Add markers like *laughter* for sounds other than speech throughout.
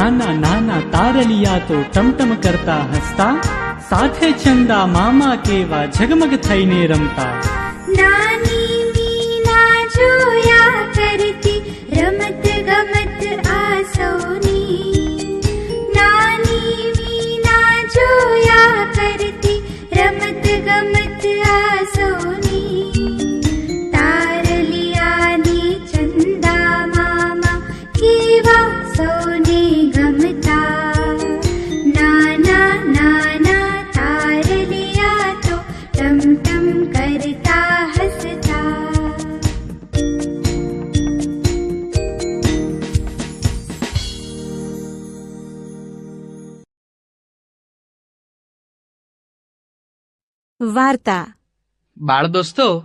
નાના નાના તારલિયા તો ટમટમ કરતા હસતા સાથે ચંદા મામા કેવા ઝગમગ થઈને રમતા નાની વાર્તા. બાળ દોસ્તો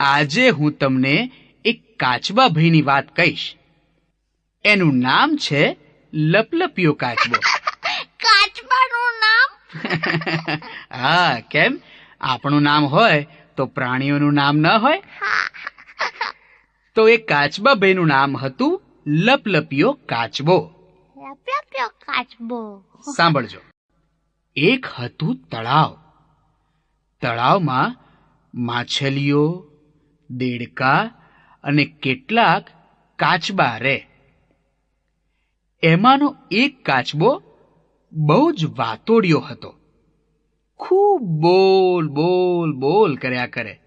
આજે હું તમને એક કાચબા ભાઈની વાત કહીશ. એનું નામ છે લપલપિયો કાચબો. *laughs* કાચબાનું નામ? *laughs* હા કેમ? આપણું નામ હોય તો પ્રાણીઓનું નામ ન હોય. તો એ કાચબા ભાઈનું નામ હતું લપલપિયો કાચબો. લપલપિયો કાચબો. સાંભળજો. એક હતું તળાવ. તળાવમાં માછલીઓ દેડકા અને કેટલાક કાચબા રહે એમાંનો એક કાચબો બહુ જ વાતોડિયો હતો. ખૂબ બોલ બોલ બોલ કર્યા કરે.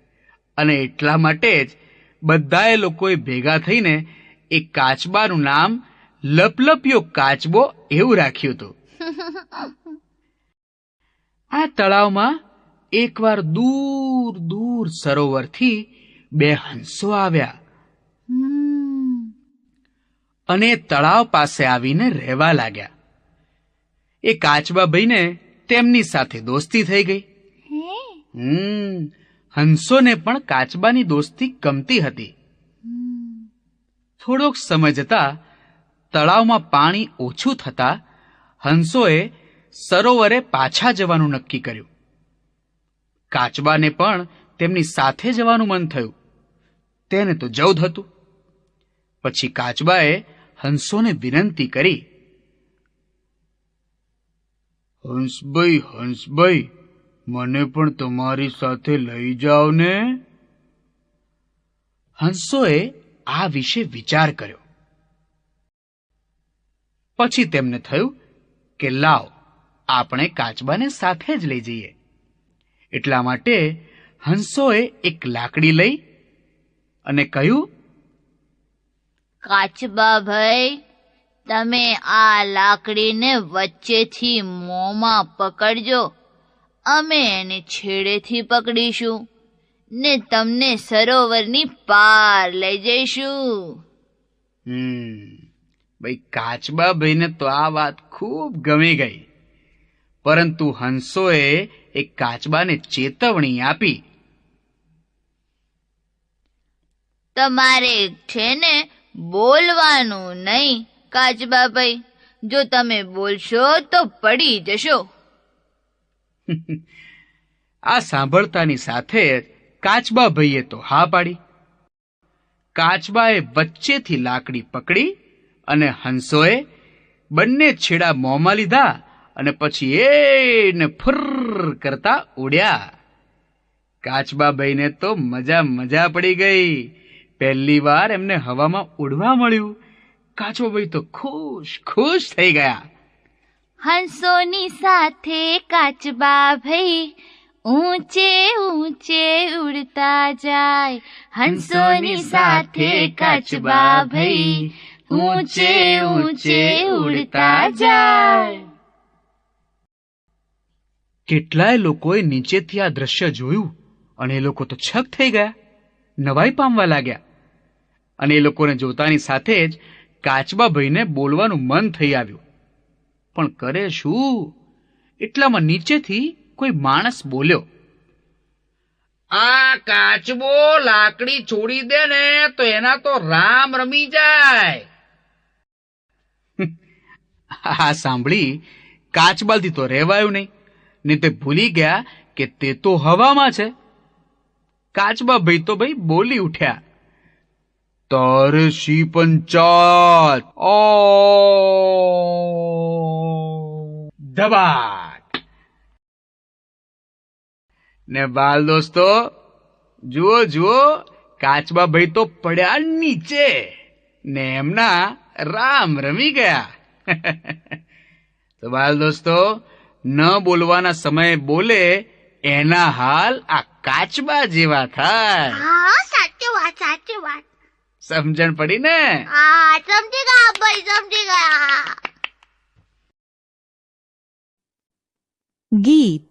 અને એટલા માટે જ બધાએ લોકોએ ભેગા થઈને એ કાચબાનું નામ લપલપિયો કાચબો એવું રાખ્યું હતું. *laughs* આ તળાવમાં એકવાર દૂર દૂર સરોવરથી બે હંસો આવ્યા. અને તળાવ પાસે આવીને રહેવા લાગ્યા. એ કાચબા ભાઈને તેમની સાથે દોસ્તી થઈ ગઈ. હમ. હંસોને પણ કાચબાની દોસ્તી ગમતી હતી. થોડોક સમય જતા તળાવમાં પાણી ઓછું થતા હંસોએ સરોવરે પાછા જવાનું નક્કી કર્યું. કાચબાને પણ તેમની સાથે જવાનું મન થયું. તેને તો જવું હતું. પછી કાચબાએ હંસોને વિનંતી કરી હંસભાઈ હંસભાઈ મને પણ તમારી સાથે લઈ જાઓ ને. હંસોએ આ વિશે વિચાર કર્યો. પછી તેમને થયું કે, લાવ, આપણે કાચબાને સાથે જ લઈ જઈએ. એટલા માટે હંસોએ એક લાકડી લઈ અને કહ્યું કાચબા ભાઈ તમે આ લાકડીને વચ્ચેથી મોંમાં પકડજો. અમે એને છેડેથી પકડીશું ને તમને સરોવરની પાર લઈ જઈશું. હમ ભાઈ કાચબા ભાઈને તો આ વાત ખૂબ ગમી ગઈ. પરંતુ હંસોએ એ કાચબાને ચેતવણી આપી. તમારે છે ને બોલવાનું નહીં કાચબા ભાઈ જો તમે બોલશો તો પડી જશો. *laughs* આ સાંભળતાની સાથે જ કાચબા ભાઈએ તો હા પાડી. કાચબાએ વચ્ચેથી લાકડી પકડી અને હંસોએ બંને છેડા મોંમાં લીધા અને પછી એને ફુર કરતા ઉડ્યા. કાચબા ભાઈને તો મજા મજા પડી ગઈ. પહેલી વાર એમને હવામાં ઉડવા મળ્યું. કાચબા ભાઈ તો ખુશ ખુશ થઈ ગયા. હંસોની સાથે કાચબા ભાઈ ઊંચે ઊંચે ઉડતા જાય. હંસોની સાથે કાચબા ભાઈ ઊંચે ઊંચે ઉડતા જાય. કેટલાય લોકોએ નીચેથી આ દ્રશ્ય જોયું અને એ લોકો તો છક થઈ ગયા, નવાઈ પામવા લાગ્યા. અને એ લોકોને જોતાની સાથે જ કાચબા ભાઈને બોલવાનું મન થઈ આવ્યું. પણ કરે શું? એટલામાં નીચેથી કોઈ માણસ બોલ્યો, આ કાચબો લાકડી છોડી દે ને તો એના તો રામ રમી જાય. *laughs* આ સાંભળી કાચબાલથી તો રહેવાયું નહીં. ને તે ભૂલી ગયા કે તે તો હવામાં છે. કાચબા ભાઈ તો ભાઈ બોલી ઉઠ્યા. તારે શી પંચાત ઓ ધબાક. ને બાલ દોસ્તો, જુઓ જુઓ, કાચબા ભાઈ તો પડ્યા નીચે. ને એમના રામ રમી ગયા. *laughs* તો બાલ દોસ્તો ન બોલવાના સમયે બોલે એના હાલ આ કાચબા જેવા થાય. હા સાચી વાત સાચી વાત. સમજણ પડી ને? હા સમજી ગયા ભાઈ સમજી ગયા. ગીત.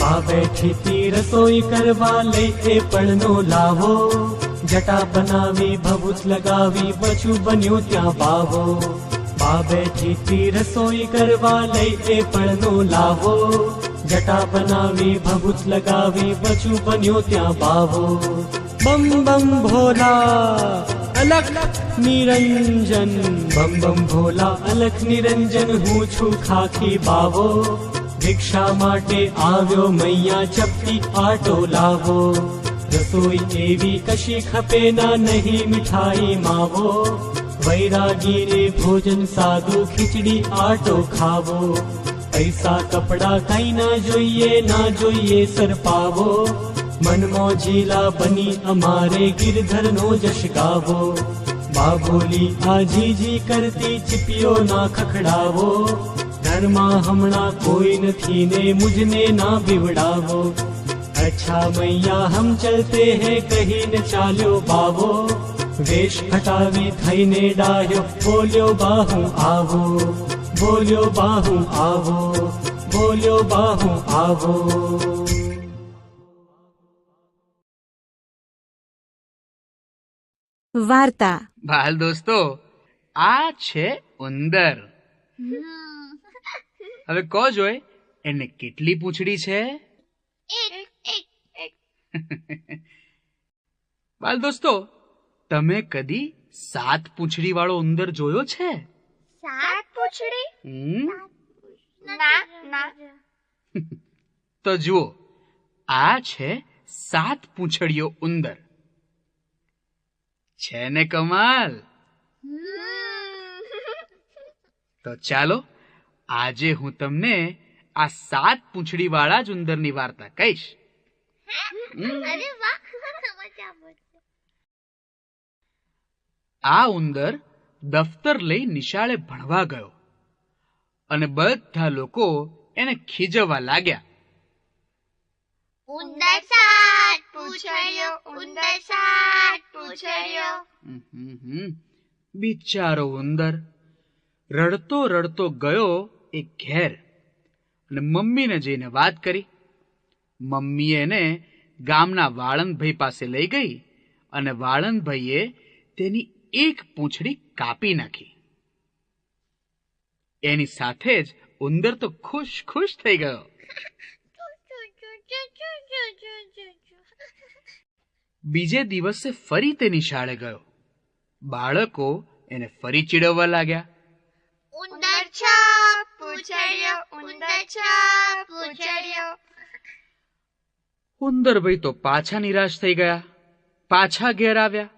બા બેઠી તી રસોઈ કરવા લઈ એ પણનો લાવો જટા બનાવી ભભૂત લગાવી બચું બન્યું ત્યાં બાવો બાબે બેઠી રસોઈ કરવા લઈ એ પણનો લાવો જટા બનાવી ભભૂત લગાવી બચું બન્યું ત્યાં બાવો બમ બમ ભોલા અલગ નિરંજન. બમ બમ ભોલા અલગ નિરંજન, હું છું ખાખી બાવો. ભિક્ષા માટે આવ્યો મૈયા ચપટી આટો લાવો. રસોઈ એવી કશી ખપે ના નહીં મીઠાઈ માવો. વૈરાગીને ભોજન સાદું ખીચડી આટો ખાવો. પૈસા કપડા કઈ ના જોઈએ ના જોઈએ સરપાવો. મનમાં જીલા બની અમારે ગિરધરનો જશ ગાવો. બાબોલી આજીજી કરતી ચીપીઓ ના ખખડાવો. ઘરમાં હમણાં કોઈ નથી ને મુझने ના બીવડાવો અચ્છા મૈયા હમ ચલતે હે કહીને ચાલ્યો બાવો વેશ હટાવી થઈને ડાયો બોલ્યો બાહુ આવો બોલ્યો બાહુ આવો બોલ્યો બાહુ આવો વાર્તા બાલ દોસ્તો આ છે ઉંદર હવે કહો જોઈ. એને કેટલી પૂંછડી છે? *laughs* બાલ દોસ્તો તમે કદી સાત પૂંછડી વાળો ઉંદર જોયો છે? સાત પૂંછડી? ના ના. *laughs* તો જુઓ આ છે સાત પૂંછડીયો ઉંદર. છે ને કમાલ? તો ચાલો આજે હું તમને આ સાત પૂંછડી વાળા જ ઉંદરની વાર્તા કહીશ. આ ઉંદર દફતર લઈ નિશાળે ભણવા ગયો અને બધા લોકો એને ખીજવા લાગ્યા. ઉંદર સાત પૂછડ્યો ઉંદર સાત પૂછડ્યો હમ, હમ, હમ. બિચારો ઉંદર રડતો રડતો ગયો એ ઘેર. અને મમ્મીને જઈને વાત કરી. મમ્મીએ એને ગામના વાળંદભાઈ પાસે લઈ ગઈ અને વાળંદભાઈએ તેની એક પૂંછડી કાપી નાખી. એની સાથે જ ઉંદર તો ખુશ ખુશ થઈ ગયો. બીજે દિવસે ફરી તેની શાળે ગયો. બાળકો એને ફરી ચીડવવા લાગ્યા. છ ઉંદર છ પૂછડ્યો ઉંદરભાઈ તો પાછા નિરાશ થઈ ગયા. પાછા ઘેર આવ્યા.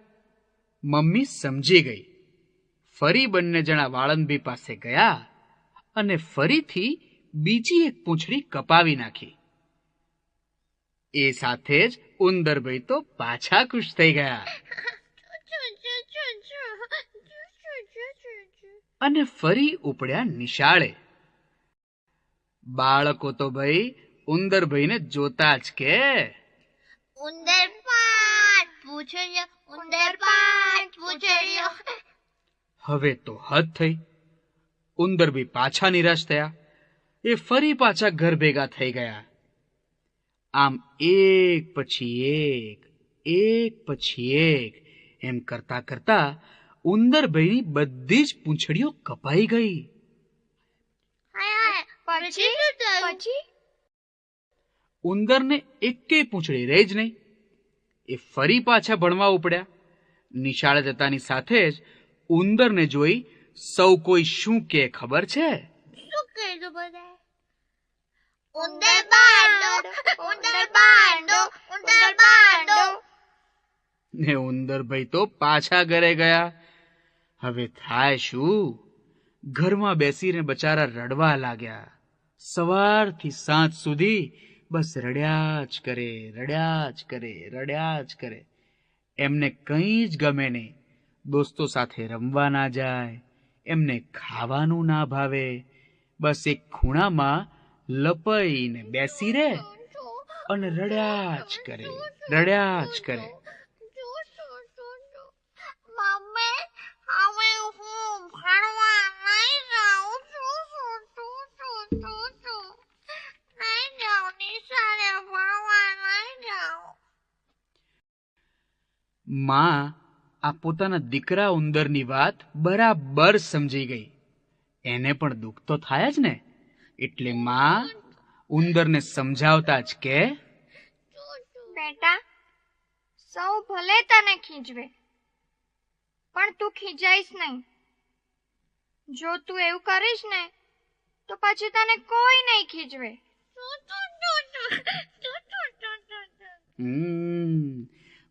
મમ્મી સમજી ગઈ. ફરી બંને જણા વાળંદી પાસે ગયા અને ફરીથી બીજી એક પૂંછડી કપાવી નાખી. એ સાથે જ ઉંદરભાઈ તો પાછા ખુશ થઈ ગયા. અને ફરી ઉપડ્યા નિશાળે. બાળકો તો ભાઈ ઉંદરભાઈને જોતા જ કે. ઉંદર પાંચ પૂછડ્યો ઉંદર પાંચ પૂછડ્યો હવે તો હદ થઈ. ઉંદરભાઈ પાછા નિરાશ થયા. એ ફરી પાછા ઘર ભેગા થઈ ગયા. આમ એક પછી એક એક પછી એક એમ કરતા કરતા ઉંદરભાઈની બધી જ પૂંછડીઓ કપાઈ ગઈ. પછી? ઉંદરને એકેય પૂંછડી રહી જ નહીં. એ ફરી પાછા ભણવા ઉપડ્યા. નિશાળે જતાની સાથે જ ઉંદરને જોઈ સૌ કોઈ શું કે ખબર છે? શું કીધું બધા ઉંદર બાંડો ઉંદર બાંડો ઉંદર બાંડો. ને ઉંદરભાઈ તો પાછા ઘરે ગયા. હવે થાય શું? ઘરમાં બેસીને બચારા રડવા લાગ્યા. સવારથી સાંજ સુધી બસ રડ્યા જ કરે, રડ્યા જ કરે, રડ્યા જ કરે. એમને કંઈ જ ગમે નહીં. દોસ્તો સાથે રમવા ના જાય, એમને ખાવાનું ના ભાવે. બસ એક ખૂણામાં લપાઈને બેસી રહે અને રડ્યા જ કરે, રડ્યા જ કરે મમ્મી હવે હું ભણવા નહીં જાઉં છું છું છું છું છું છું નહીં જાઉં નિશાળે ભણવા નહીં જાઉં માં આ પોતાના દીકરા ઉંદરની વાત બરાબર સમજી ગઈ. એને પણ દુઃખ તો થાય જ ને. એટલે માં ઉંદરને સમજાવતા જ કે બેટા સૌ ભલે તને ખીજવે પણ તું ખીજાઈશ નહીં. જો તું એવું કરીશ ને તો પછી તને કોઈ નહીં ખીજવે. હમ,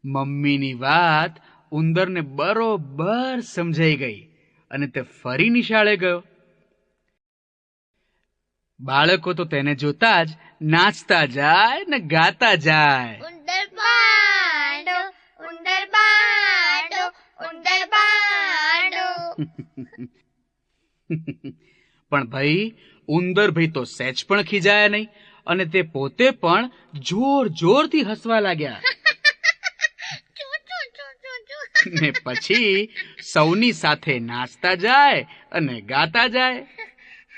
મમ્મીની વાત ઉંદરને બરોબર સમજાઈ ગઈ અને તે ફરી નિશાળે ગયો. બાળકો તો તેને જોતા જ નાચતા જાય ને ગાતા જાય. ઉંદર બાંડો ઉંદર બાંડો ઉંદર બાંડો. *laughs* પણ ભાઈ ઉંદર ભાઈ તો સેચ પણ ખીજાયા નહીં અને તે પોતે પણ જોર જોરથી હસવા લાગ્યા. *laughs* ને પછી સૌની સાથે નાચતા જાય અને ગાતા જાય.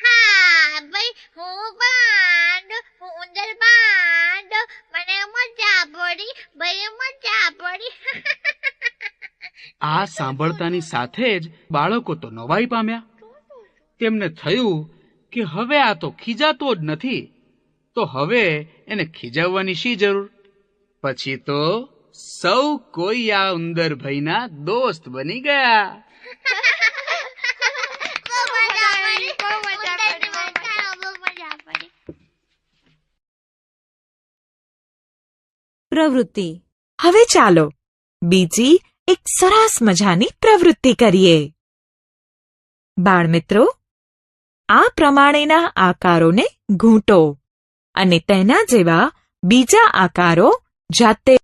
હા ભાઈ હું બાંડો હું ઉંદર બાંડો મને મજા પડી ભાઈ મજા પડી. આ સાંભળતાની સાથે જ બાળકો તો નવાઈ પામ્યા. તેમને થયું કે હવે આ તો ખીજાતો જ નથી. તો હવે એને ખીજાવવાની શી જરૂર? પછી તો સૌ કોઈ આ ઉંદર ભાઈના દોસ્ત બની ગયા. પ્રવૃત્તિ. હવે ચાલો, બીજી એક સરસ મજાની પ્રવૃત્તિ કરીએ. બાળમિત્રો, આ પ્રમાણેના આકારોને ઘૂંટો અને તેના જેવા બીજા આકારો જાતે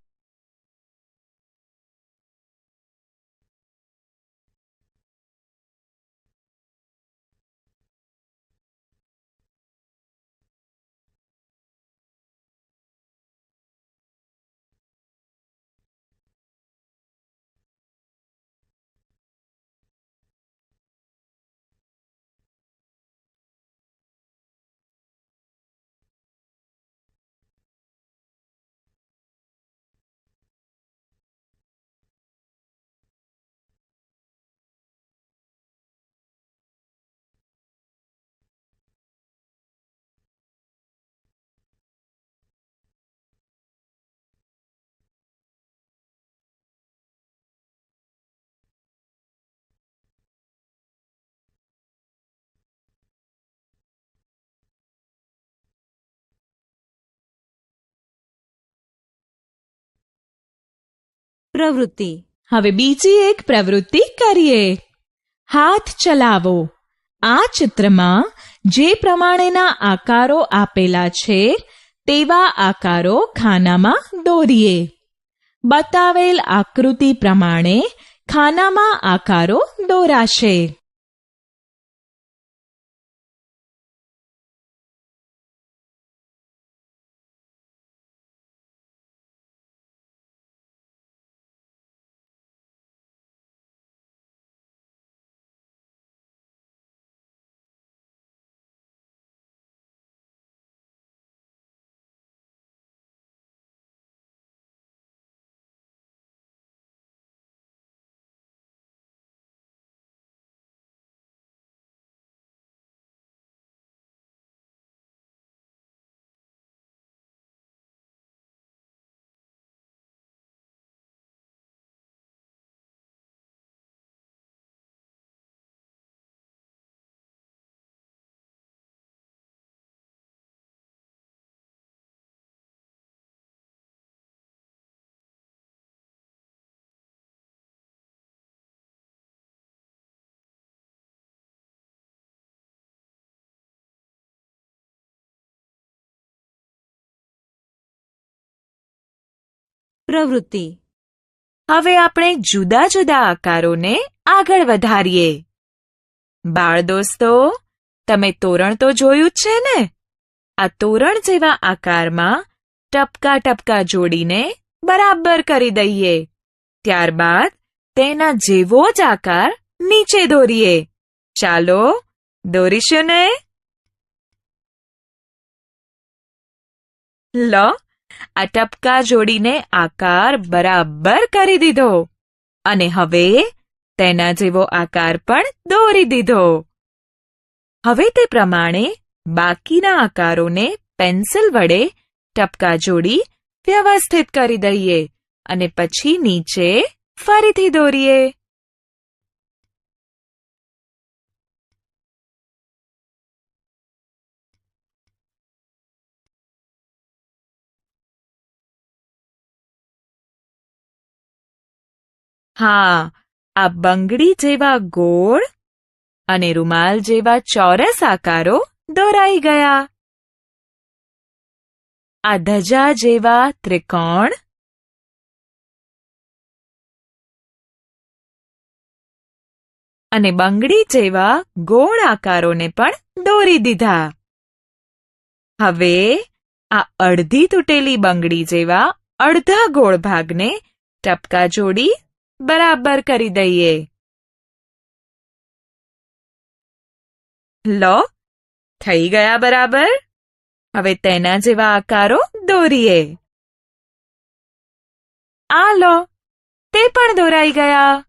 પ્રવૃત્તિ. હવે બીજી એક પ્રવૃત્તિ કરીએ. હાથ ચલાવો. આ ચિત્રમાં જે પ્રમાણેના આકારો આપેલા છે, તેવા આકારો ખાનામાં દોરીએ. બતાવેલ આકૃતિ પ્રમાણે ખાનામાં આકારો દોરાશે. પ્રવૃત્તિ. હવે આપણે જુદા જુદા આકારોને આગળ વધારીએ. બાળ દોસ્તો તમે તોરણ તો જોયું જ છે ને? આ તોરણ જેવા આકારમાં ટપકા ટપકા જોડીને બરાબર કરી દઈએ. ત્યારબાદ તેના જેવો જ આકાર નીચે દોરીએ. ચાલો, દોરીશું ને? લો આ ટપકા જોડીને આકાર બરાબર કરી દીધો. અને હવે તેના જેવો આકાર પણ દોરી દીધો. હવે તે પ્રમાણે બાકીના આકારોને પેન્સિલ વડે ટપકા જોડી વ્યવસ્થિત કરી દઈએ અને પછી નીચે ફરીથી દોરીએ. હા, આ બંગડી જેવા ગોળ અને રૂમાલ જેવા ચોરસ આકારો દોરાઈ ગયા. આ ધજા જેવા ત્રિકોણ અને બંગડી જેવા ગોળ આકારોને પણ દોરી દીધા. હવે, આ અડધી તૂટેલી બંગડી જેવા અડધા ગોળ ભાગને ટપકા જોડી બરાબર કરી દઈએ. લો, થઈ ગયા બરાબર? હવે તેના જેવા આકારો દોરીએ. આ લો, તે પણ દોરાઈ ગયા.